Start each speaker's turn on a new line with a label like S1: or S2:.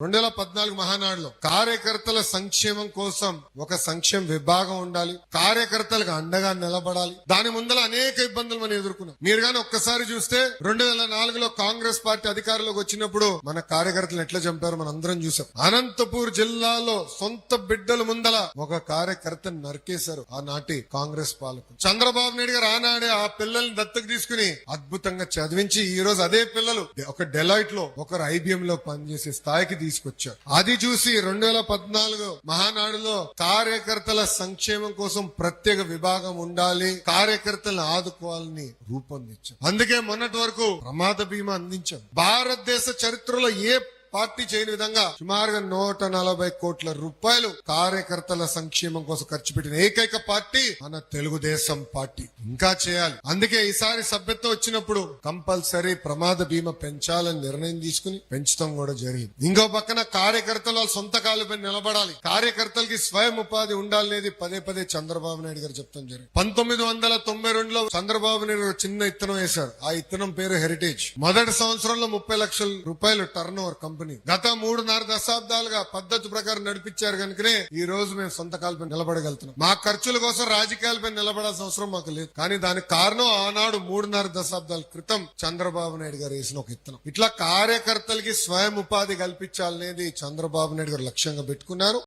S1: రెండు వేల పద్నాలుగు మహానాడులో కార్యకర్తల సంక్షేమం కోసం ఒక సంక్షేమ విభాగం ఉండాలి. కార్యకర్తలకు అండగా నిలబడాలి. దాని ముందర అనేక ఇబ్బందులు మనం ఎదుర్కొన్నాం. మీరు గాని ఒక్కసారి చూస్తే రెండు వేల నాలుగులో కాంగ్రెస్ పార్టీ అధికారంలోకి వచ్చినప్పుడు మన కార్యకర్తలు ఎట్లా చంపారో మనం అందరం చూసాం. అనంతపూర్ జిల్లాలో సొంత బిడ్డల ముందల ఒక కార్యకర్తను నరికేశారు ఆనాటి కాంగ్రెస్ పాలకులు చంద్రబాబు నాయుడు గారు ఆనాడే ఆ పిల్లల్ని దత్తకు తీసుకుని అద్భుతంగా చదివించి ఈ రోజు అదే పిల్లలు ఒక డెలాయిట్లో ఒకరు ఐబిఎం లో పనిచేసే స్థాయికి తీసుకొచ్చారు. అది చూసి రెండు వేల పద్నాలుగు మహానాడులో కార్యకర్తల సంక్షేమం కోసం ప్రత్యేక విభాగం ఉండాలి కార్యకర్తలను ఆదుకోవాలని రూపొందించాం అందుకే మొన్నటి వరకు ప్రమాద బీమా అందించాం. భారతదేశ చరిత్రలో ఏ పార్టీ చేయని విధంగా సుమారుగా నూట నలభై కోట్ల రూపాయలు కార్యకర్తల సంక్షేమం కోసం ఖర్చు పెట్టిన ఏకైక పార్టీ మన తెలుగుదేశం పార్టీ. ఇంకా చేయాలి. అందుకే ఈసారి సభ్యత్వం వచ్చినప్పుడు కంపల్సరీ ప్రమాద బీమా పెంచాలని నిర్ణయం తీసుకుని పెంచడం కూడా జరిగింది. ఇంకో పక్కన కార్యకర్తలు వాళ్ళ సొంత కాలుపై నిలబడాలి. కార్యకర్తలకి స్వయం ఉపాధి ఉండాలనేది పదే పదే చంద్రబాబు నాయుడు గారు చెప్తాం జరిగింది. పంతొమ్మిది వందల తొంభై రెండులో చంద్రబాబు నాయుడు గారు చిన్న ఇత్తనం వేశారు. ఆ ఇత్తనం పేరు హెరిటేజ్ మొదటి సంవత్సరంలో ముప్పై లక్షల రూపాయలు టర్న్ ఓవర్ కంపెనీ గత మూడున్నర దశాబ్దాలుగా పద్ధతి ప్రకారం నడిపించారు కనుకనే ఈ రోజు మేము సొంత కాలపై నిలబడగలుగుతున్నాం. మా ఖర్చుల కోసం రాజకీయాలపై నిలబడాల్సిన అవసరం మాకు లేదు. కానీ దానికి కారణం ఆనాడు మూడున్నర దశాబ్దాల క్రితం చంద్రబాబు నాయుడు గారు వేసిన ఒక ఇత్తనం. ఇట్లా కార్యకర్తలకి స్వయం ఉపాధి కల్పించాలనేది చంద్రబాబు నాయుడు గారు లక్ష్యంగా పెట్టుకున్నారు.